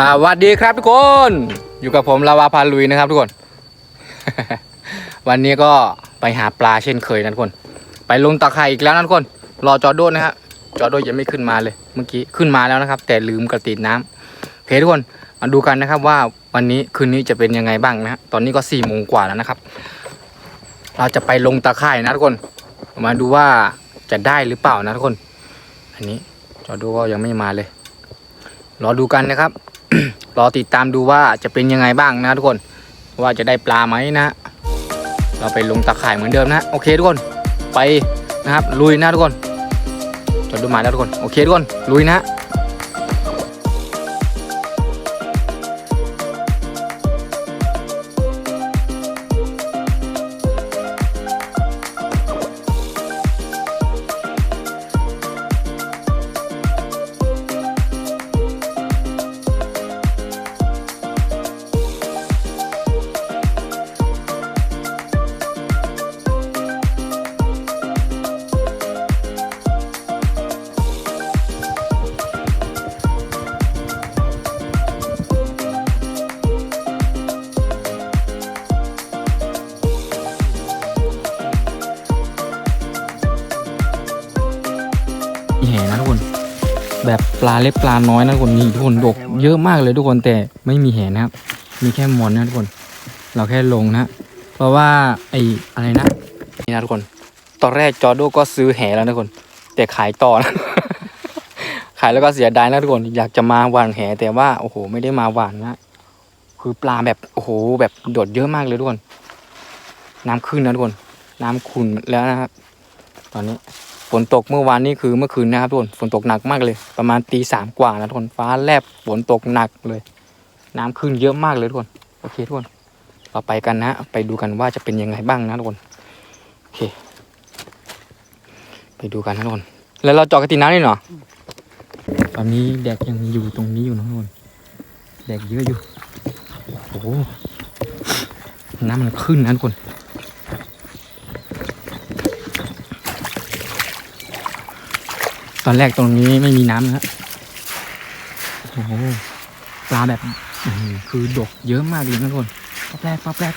สวัสดีครับทุกคน อยู่กับผมลาวาพาลุยนะครับทุกคน วันนี้ก็ไปหาปลาเช่นเคยนะทุกคน ไปลงตะไคร่อีกแล้วนะทุกคน รอจอโดนนะฮะจอโดนยังไม่ขึ้นมาเลย เมื่อกี้ขึ้นมาแล้วนะครับ แต่ลืมกระติดน้ำโอเคทุกคนมาดูกันนะครับว่าวันนี้คืนนี้จะเป็นยังไงบ้างนะฮะตอนนี้ก็สี่โมงกว่าแล้วนะครับ เราจะไปลงตะไคร่นะทุกคน มาดูว่าจะได้หรือเปล่านะทุกคน อันนี้จอโดก็ยังไม่มาเลย รอดูกันนะครับ รอติดตามดูว่าจะเป็นยังไงบ้างนะทุกคนว่าจะได้ปลาไหมนะ เราไปลงตะข่ายเหมือนเดิมนะ โอเคทุกคนไปนะครับลุยนะทุกคนจดดูหมายแล้วทุกคน โอเคทุกคนลุยนะ แหนะทุกคน แบบปลาเล็กปลาน้อยนะทุกคนนี่ทุกคนดกเยอะมากเลยทุกคนแต่ไม่มีแหนะครับ มีแค่มอนนะทุกคน เราแค่ลงนะ เพราะว่าไอ้อะไรนะนี่นะทุกคน ตอนแรกจอร์โดก็ซื้อแหแล้วนะทุกคน แต่ขายต่อนะขายแล้วก็เสียดายนะทุกคนอยากจะมาหวานแหแต่ว่าโอ้โหไม่ได้มาหวานนะคือปลาแบบโอ้โหแบบโดดเยอะมากเลยทุกคน น้ำขึ้นนะทุกคน น้ำขุ่นแล้วนะครับ ตอนนี้ ฝนตกเมื่อวานนี้คือเมื่อคืนนะครับทุกคนฝนตกหนักมากเลย ประมาณตีสามกว่านะทุกคนฟ้าแลบฝนตกหนักเลย น้ำขึ้นเยอะมากเลยทุกคนโอเคทุกคนเราไปกันนะ ไปดูกันว่าจะเป็นยังไงบ้างนะทุกคนโอเค ไปดูกันนะทุกคนแล้วเราเจาะกระติน้ำนี่เนาะตอนนี้แดกยังอยู่ตรงนี้อยู่นะทุกคนแดกเยอะอยู่โอ้โหน้ำมันขึ้นนะทุกคน ตอนแรกตรงนี้ไม่มีน้ำนะฮะโอ้โหปลาแบบอื้อหือคือดกเยอะมากเลยนะทุกคนป๊อบแรกป๊อบแรก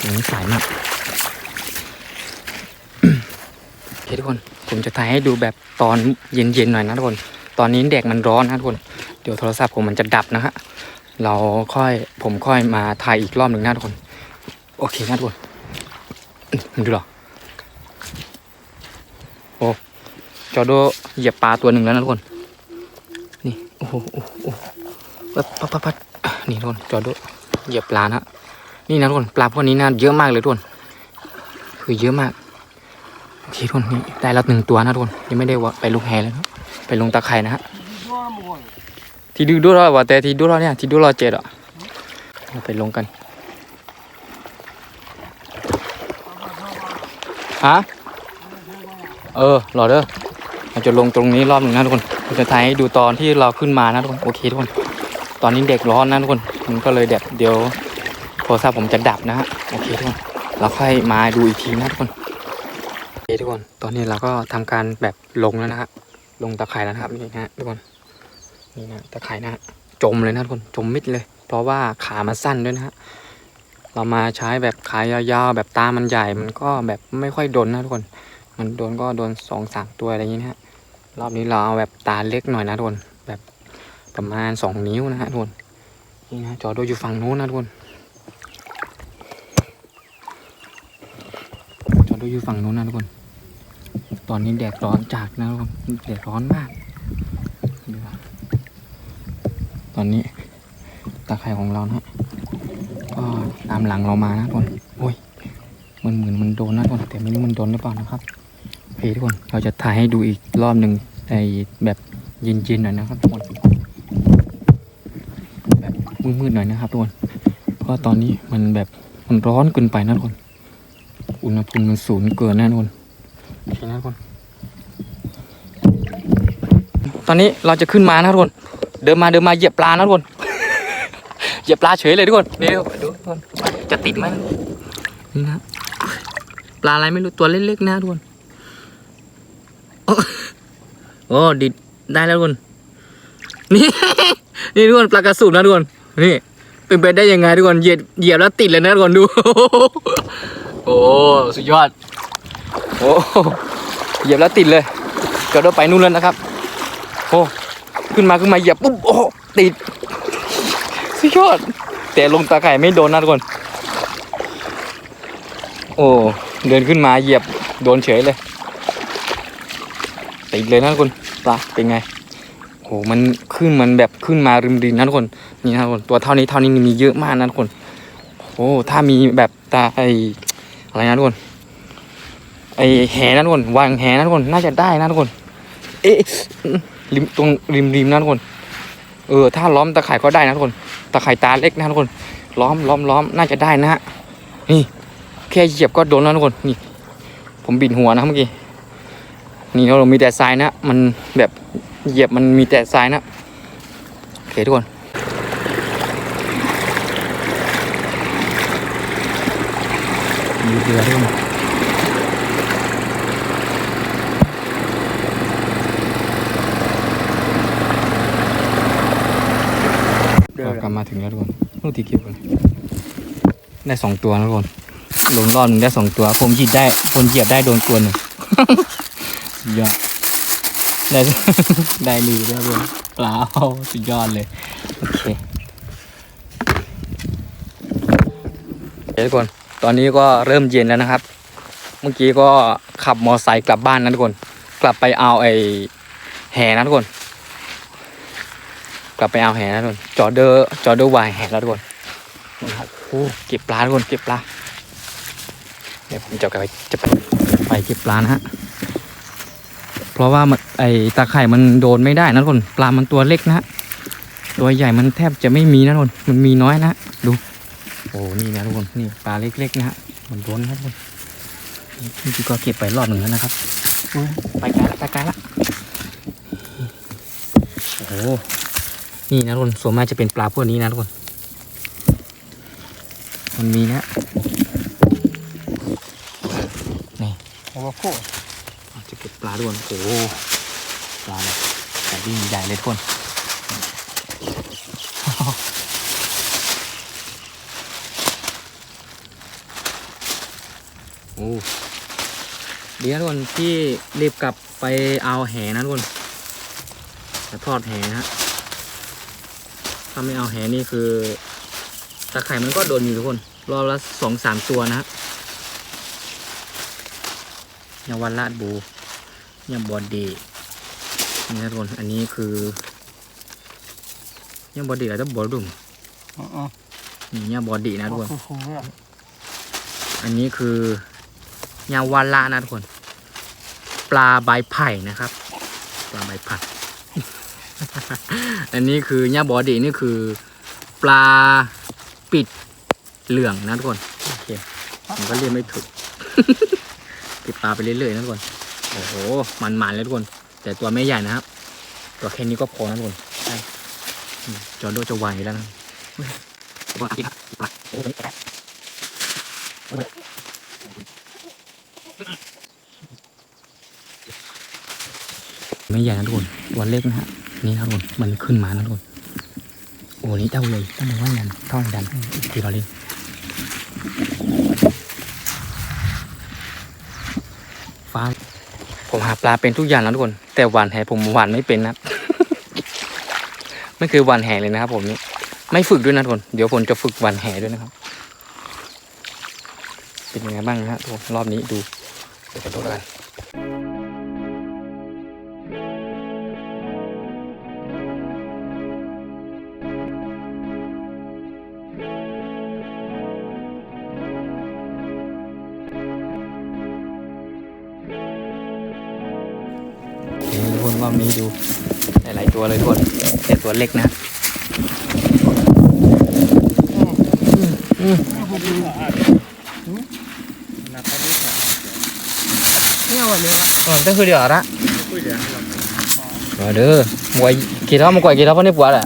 ตรงนี้สายมากโอเคทุกคน ผมจะถ่ายให้ดูแบบตอนเย็นๆหน่อยนะทุกคน ตอนนี้แดดมันร้อนนะทุกคน เดี๋ยวโทรศัพท์ผมมันจะดับนะฮะ เราค่อยผมค่อยมาถ่ายอีกรอบหนึ่งนะทุกคน โอเคนะทุกคนอื้อมันดูเหรอ จอโดเหยียบปลาตัวหนึ่งแล้วนะทุกคน นี่ โอ้โหโอ้โหปั๊บปั๊บปั๊บปั๊บนี่ทุกคนจอโดเหยียบปลานะนี่นะทุกคนปลาพวกนี้นะเยอะมากเลยทุกคน คือเยอะมากโอเคทุกคนนี่ได้แล้วหนึ่งตัวนะทุกคนยังไม่ได้ว่าไปลงแฮเลยนะไปลงตะไคร่นะฮะที่ดูดูราว่าแต่ที่ดูราเนี่ยที่ดูราเจ็ดอะเราไปลงกันฮะเออรอเด้อ เราจะลงตรงนี้รอบหนึ่งนะทุกคนเราจะถ่ายให้ดูตอนที่เราขึ้นมานะทุกคนโอเคทุกคน ตอนนี้เด็กร้อนนะทุกคนมันก็เลยแบบเดี๋ยวโทรศัพท์ผมจะดับนะฮะโอเคทุกคนเราค่อยมาดูอีกทีนะทุกคนโอเคทุกคน ตอนนี้เราก็ทำการแบบลงแล้วนะฮะลงตะไคร่แล้วนะครับนี่นะฮะทุกคนนี่นะตะไคร่นะฮะจมเลยนะทุกคนจมมิดเลย เพราะว่าขามันสั้นด้วยนะฮะเรามาใช้แบบขายาวๆแบบตามันใหญ่มันก็แบบไม่ค่อยโดนนะทุกคน มันโดนก็โดนสองสามตัวอะไรอย่างนี้นะฮะรอบนี้เราเอาแบบตาเล็กหน่อยนะทุกคนแบบประมาณสองนิ้วนะฮะทุกคนนี่นะจอโดอยู่ฝั่งนู้นนะทุกคนจอโดอยู่ฝั่งนู้นนะทุกคน ตอนนี้แดดร้อนจัดนะทุกคนแดดร้อนมากตอนนี้ตาไคร่ของเรานะฮะก็ตามหลังเรามานะทุกคนโอ้ยมันเหมือนมันโดนนะทุกคนแต่ไม่รู้มันโดนหรือเปล่านะครับ เคทุกคนเราจะถ่ายให้ดูอีกรอบหนึ่งในแบบเย็นๆหน่อยนะครับทุกคน แบบมืดๆหน่อยนะครับทุกคน เพราะตอนนี้มันแบบมันร้อนเกินไปนะทุกคน อุณหภูมิมันสูงเกินนะทุกคนโอเคนะทุกคน ตอนนี้เราจะขึ้นมานะทุกคน เดินมาเดินมาเหยียบปลานะทุกคน เหยียบปลาเฉยเลยทุกคนนี่ดูทุกคนจะติดไหมนี่นะปลาอะไรไม่รู้ตัวเล็กๆนะทุกคนโอ้โอ้ดิดได้แล้วทุกคนนี่นี่ทุกคนปลากระสุนนะทุกคนนี่เป็นไปได้ยังไงทุกคนเหยียบเหยียบแล้วติดเลยนะทุกคนดู โอ้สุดยอดโอ้เหยียบแล้วติดเลยกิดว่าไปนู่นแล้วนะครับโอ้ขึ้นมาขึ้นมาเหยียบปุ๊บโอ้ติดสุดยอดแต่ลงตาไข่ไม่โดนนะทุกคน โอ้เดินขึ้นมาเหยียบโดนเฉยเลยติดเลยนะทุกคน ปลาเป็นไงโอ้มันขึ้นมันแบบขึ้นมาริมริมนะทุกคนนี่นะทุกคนตัวเท่านี้เท่านี้มีเยอะมากนะทุกคนโอ้ถ้ามีแบบตาไออะไรนะทุกคนไอแหนะทุกคนวางแหนะทุกคนน่าจะได้นะทุกคน เอ๊ะริมตรงริมริมนะทุกคน เออ ถ้าล้อมตะข่ายก็ได้นะทุกคนตะข่ายตาเล็กนะทุกคน ล้อมล้อมล้อมน่าจะได้นะฮะนี่แค่เหยียบก็โดนแล้วทุกคนนี่ ผมบินหัวนะเมื่อกี้ นี่เรามีแต่ทรายนะ มันแบบเหยียบมันมีแต่ทรายนะ โอเคทุกคน มีเรือด้วยมั้ยเรากลับมาถึงแล้วทุกคนนู่นตีเก็บกันได้สองตัวนะทุกคนลงรอบหนึ่งได้สองตัว ผมหยิบได้ผมเหยียบได้โดนตัวหนึ่ง สุดยอด ได้ ได้ดีด้วยทุกคนปลาเอาสุดยอดเลย โอเคเดี๋ยวทุกคน ตอนนี้ก็เริ่มเย็นแล้วนะครับ เมื่อกี้ก็ขับมอไซค์กลับบ้านนะทุกคน กลับไปเอาไอ้แห่นะทุกคน กลับไปเอาแห่นะทุกคน จอดเดอร์จอดเดอร์วายแห่แล้วทุกคนครับโอ้เก็บปลาทุกคน เก็บปลา เดี๋ยวผมจะไปจะไปไปเก็บปลานะฮะ เพราะว่าไอตาไข่มันโดนไม่ได้นะทุกคนปลามันตัวเล็กนะ ตัวใหญ่มันแทบจะไม่มีนะทุกคนมันมีน้อยนะดู โอ้นี่นะทุกคนนี่ปลาเล็กๆนะฮะมันโดนนะทุกคนนี่พี่ก็เก็บไปรอบหนึ่งแล้วนะครับไปไกลละไปไกลละโอ้นี่นะทุกคนส่วนมากจะเป็นปลาพวกนี้นะทุกคน มันมีนะนี่โอ้โห จะเก็บปลาด้วยโอ้โหปลาแบบแต่ดิ้นใหญ่เลยทุกคนโอ้เดี๋ยวทุกคนที่รีบกลับไปเอาแหนะทุกคนจะทอดแหนะฮะถ้าไม่เอาแหนี่คือตะไคร่มันก็โดนอยู่ทุกคนรอบละสองสามตัวนะฮะยาวันลาดบู ยำบอดดีนี่นะทุกคนอันนี้คือยำบอดีแล้วจะบอดุ่มอ๋อนี่ยำบอดีนะทุกคนโอ้โหอันนี้คือยำวาลานะทุกคน ปลาใบไผ่นะครับ ปลาใบไผ่อันนี้คือยำบอดีนี่คือ ปลาปิดเหลืองนะทุกคนโอเคผมก็เรียกไม่ถูกเก็บปลาไปเรื่อยๆนะทุกคน โอ้โห มันๆเลยทุกคน แต่ตัวไม่ใหญ่นะครับ ตัวแค่นี้ก็พอนะทุกคนจอร์โดจะวางอยู่แล้วนะว่าอีกครับปลาโอ้โหไม่ใหญ่นะทุกคนตัวเล็กนะฮะ นี่นะทุกคนมันขึ้นมานะทุกคน โอ้นี่เต้าเลยต้องมาว่ากันท่อนดันทีเราเล่นฟ้า ผมหาปลาเป็นทุกอย่างแล้วทุกคน แต่หวานแหผมหวานไม่เป็นนะไม่เคยหวานแหเลยนะครับ ผมนี่ไม่ฝึกด้วยนะทุกคน เดี๋ยวผมจะฝึกหวานแหด้วยนะครับ เป็นยังไงบ้างนะฮะทุกคนรอบนี้ดูเดี๋ยวไปดูกัน ตัวเล็กนะอืมเนี่ยวันนี้ครับอ๋อนั่นคือเดี๋ยวละคุยเดี๋ยว Rồi đưa, quay kỳ đó mà quay kỳ đó có nếp quả là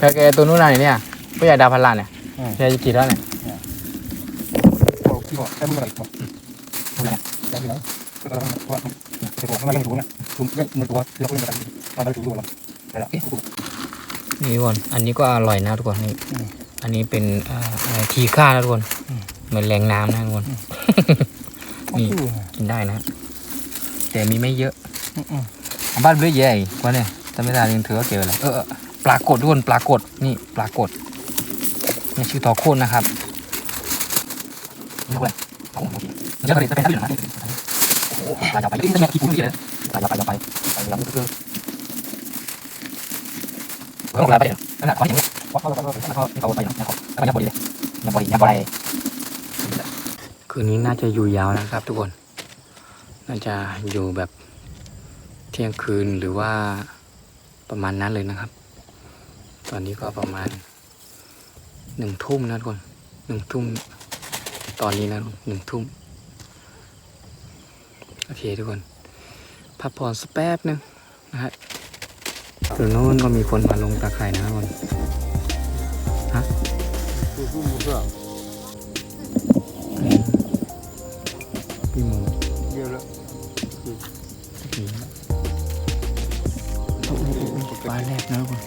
cái cái tôi núi này nè, bây giờ đào phần lan nè, Ừ. cái kỳ đó này, บอกบอกแค่เมื่อไหร่บอกได้แล้วก็บอกว่าเดี๋ยวผมมาเล่นถูกนะผมไม่เหมือนตัวเราก็เลยมาเอาไปถูตัวเราแต่ละเอ๊ะ นี่ทุกคน อันนี้ก็อร่อยนะทุกคนนี่อืมอันนี้เป็นอ่าอะไรทีค่านะทุกคนอืมเหมือนแรงน้ำนะทุกคนนี่นี่กินได้นะ แต่มีไม่เยอะอืมบ้านเรื่อยใหญ่กว่าเนี่ยถ้าไม่ได้ยังถือว่าเก็บไว้เลยเออเออปลากดทุกคนปลากดนี่ปลากดนี่ชื่อทอโคนนะครับนี่อะไรเยอะเลยจะเป็นอะไรนะโอ้โหปลาจะไปยิ่งจะมีกี่ปุ่มเลยปลาจะไปจะไปไป แล้วก็คือเออปลาไปนั่นแหละขออย่างนี้ขอเขาเขาเขาเขาไปนะเขาเขายังบริเลยยังบริยังบริคืนนี้น่าจะอยู่ยาวนะครับทุกคน น่าจะอยู่แบบเที่ยงคืนหรือว่าประมาณนั้นเลยนะครับ ตอนนี้ก็ประมาณหนึ่งทุ่มนะทุกคนหนึ่งทุ่มตอนนี้นะหนึ่งทุ่มโอเคทุกคนพักผ่อนสักแป๊บนึงนะฮะ ส่วนโน้นก็มีคนมาลงตาข่ายนะทุกคนคือผู้มือก็พี่หมูเยอะแล้วผีโอ้โหปลาแรกนะทุกคน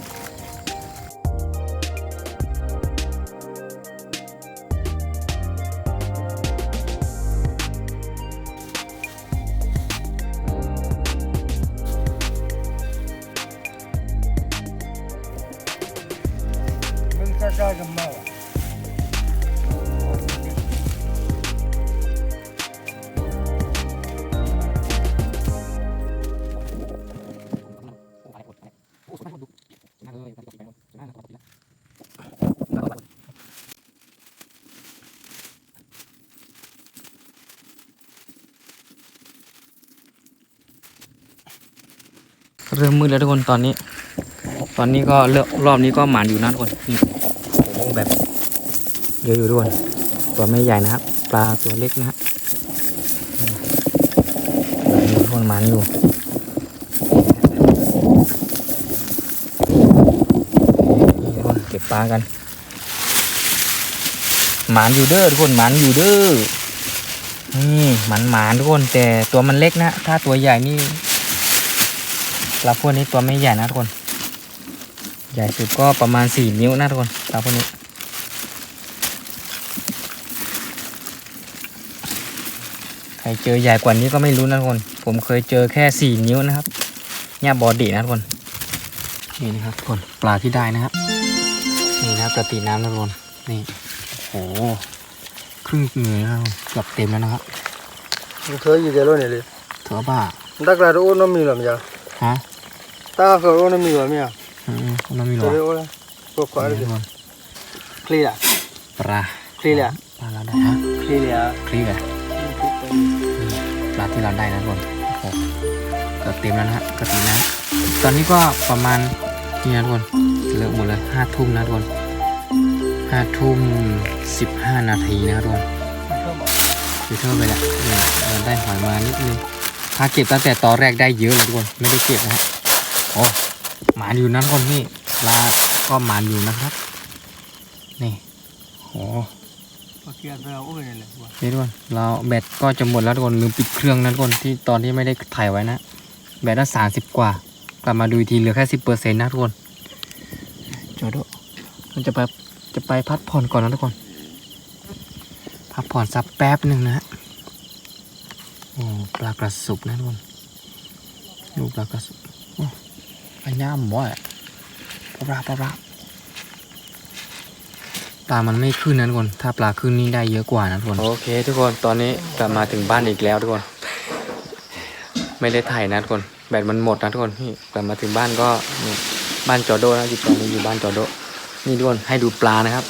ริ่มมืดแล้วทุกคนตอนนี้ ตอนนี้ก็เลือกรอบนี้ก็หมานอยู่นะทุกคนนี่โอ้แบบเยอะอยู่ทุกคนตัวไม่ใหญ่นะครับปลาตัวเล็กนะฮะทุกคนหมานอยู่ทุกคนเก็บปลากันหมานอยู่เด้อทุกคนหมานอยู่เด้อนี่หมันหมานทุกคนแต่ตัวมันเล็กนะ ถ้าตัวใหญ่นี่ ปลาพวกนี้ตัวไม่ใหญ่นะทุกคน ใหญ่สุดก็ประมาณสี่นิ้วนะทุกคนปลาพวกนี้ใครเจอใหญ่กว่านี้ก็ไม่รู้นะทุกคน ผมเคยเจอแค่สี่นิ้วนะครับเนี่ยบอดีนะทุกคนนี่นะครับทุกคนปลาที่ได้นะครับ นี่นะครับกระติน้ำนะทุกคนนี่โอ้โหครึ่งเหนือนะครับเกือบเต็มแล้วนะครับมึงเคยอยู่เดี๋ยวนี่เลยเถอะบ้าดักลาโอ้น้ำมีหรือไม่จ๊ะฮะ ตาเขาโอ้น้ำมีหรือไม่อะอืมๆน้ำมีหรอเดียวโอ้ละพวกอะไรนี่ทุกคลียร์ปลาเคลียร์ปลาเราได้ฮะคลียร์คลีเลยปลาที่เราได้นะทุกคนโอ้โหกือบเต็มแล้วนะฮะกือบเต็มแล้วตอนนี้ก็ประมาณนี่นะทุกคนเลิกหมดเลยห้าทุ่มนะทุกคนห้าทุ่มสิบห้านาทีนะทุกคนคือเท่าไปแล้วเราได้หอยมานิดนึงถ้าเก็บตั้งแต่ตอนแรกได้เยอะเลยทุกคนไม่ได้เก็บนะฮะ โอ้หมานอยู่นะทุกคนนี่ปลาก็หมานอยู่นะครับ นี่โอ้เคลียร์เราโอ้ยนี่เลยนี่ทุกคนเราแบตก็จะหมดแล้วทุกคนลืมปิดเครื่องนะทุกคนที่ตอนที่ไม่ได้ถ่ายไว้นะ แบตน่าสามสิบกว่า กลับมาดูอีกทีเหลือแค่สิบเปอร์เซ็นต์นะทุกคนจอดด้วยมันจะไปจะไปพักผ่อนก่อนนะทุกคน พักผ่อนสักแป๊บหนึ่งนะฮะโอ้ปลากระสุบนะทุกคนดูปลากระสุบ โอ้ปลาย่ามหมออะปลาปลาปลาปลาปลา มันไม่ขึ้นนะทุกคน ถ้าปลาขึ้นนี่ได้เยอะกว่านะทุกคน โอเค ทุกคน ตอนนี้กลับมาถึงบ้านอีกแล้วทุกคน ไม่ได้ถ่ายนะทุกคน แบตมันหมดนะทุกคนนี่กลับมาถึงบ้านก็นี่บ้านจอโดนะอยู่ตอนนี้อยู่บ้านจอโด นี่ทุกคน ให้ดูปลานะครับ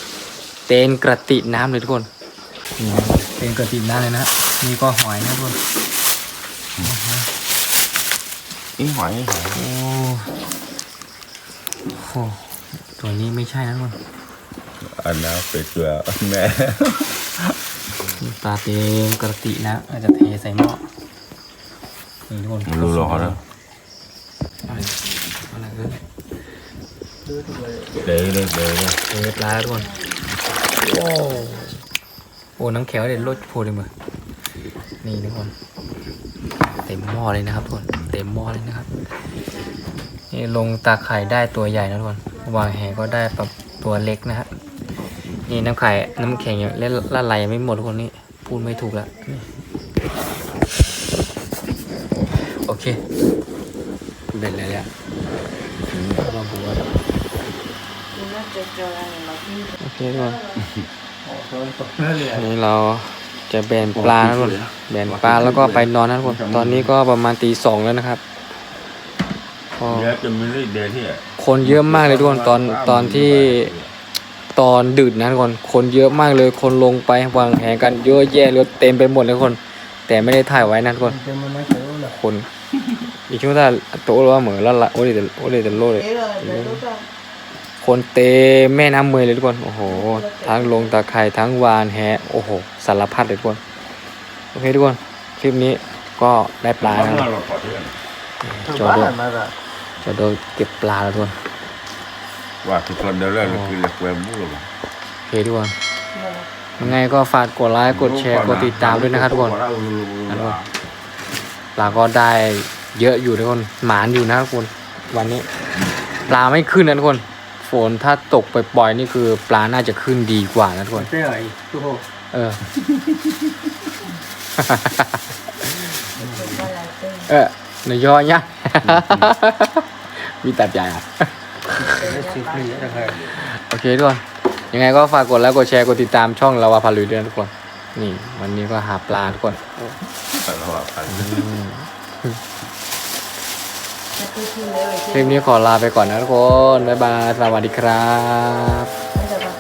เตนกระติน้ำเลยทุกคนนี่นะเตนกระติน้ำเลยนะ นี่ก็หอยนะทุกคน นี่หอยหอยโอ้โหตัวนี้ไม่ใช่นะทุกคนอันนั้นเป็ดเกลือแม่นี่ปลาเตนกระตินะอาจจะเทใส่หม้อนี่ทุกคนมันรู้หรอนะอะไรอะไรเออเด้เลยเด้เลยเทปลาแล้วทุกคนโอ้โอ้น้ำแข็งเด็ดรสโพเลยมั้ยนี่ทุกคนเต็มหม้อเลยนะครับทุกคน เต็มหม้อเลยนะครับ นี่ลงตาไข่ได้ตัวใหญ่นะทุกคนวางแหก็ได้แบบตัวเล็กนะฮะนี่น้ำไข่น้ำแข็งยังเล่นละลายยังไม่หมดทุกคนนี่พูดไม่ถูกแล้วนี่โอเคเบ็ดเลยเนี่ยลองดูว่าโอเคทุกคนนี่เรา จะแบนปลานะทุกคนแบนปลาแล้วก็ไปนอนนะทุกคนตอนนี้ก็ประมาณตีสองแล้วนะครับก็เยอะจนไม่ได้เดินที่อะคนเยอะมากเลยทุกคนตอนตอนที่ตอนดึกนะทุกคนคนเยอะมากเลยคนลงไปวางแหกันเยอะแยะเลยเต็มไปหมดเลยทุกคน แต่ไม่ได้ถ่ายไว้นะทุกคนคนอีกช่วงถ้าโต๊ะว่าเหมือนละละโอเลเดโอเลเดโลเลย คนเต็มแม่น้ำเมยเลยทุกคน โอ้โห ทั้งลงตะไคร่ทั้งวานแหโอ้โห สารพัดเลยทุกคน โอเคทุกคน คลิปนี้ก็ได้ปลาเพนะราะว่าเราขอเพื่อนจอโดจอโดเก็บปลาแล้วทุกคน ว่าทุกคนเดินเรื่องคือเล็กแวมบูลโอเคทุกคนยังไงก็ฝากกดไลค์กดแชร์กดติดตามด้วยนะครับทุกคนปลาก็ได้เยอะอยู่ทุกคน หมานอยู่นะทุกคน วันนี้ ปลาไม่ขึ้นนะทุกคนฝ นถ้าตกปล่อยๆนี่คือปลาน่าจะขึ้นดีกว่านะทุกคนเต้ยทุกคนเออ เออเนยย่อเนี่ย มีตัดใหญ่อะได้สิบปีนะครับโอเคทุกคนยังไงก็ฝากกดไลค์กดแชร์กดติดตามช่องลาวาพาลุยด้วยนะทุกคน นี่ วันนี้ก็หาปลาทุกคนเราพัน คลิปนี้ขอลาไปก่อนนะทุกคน บ๊ายบาย สวัสดีครับ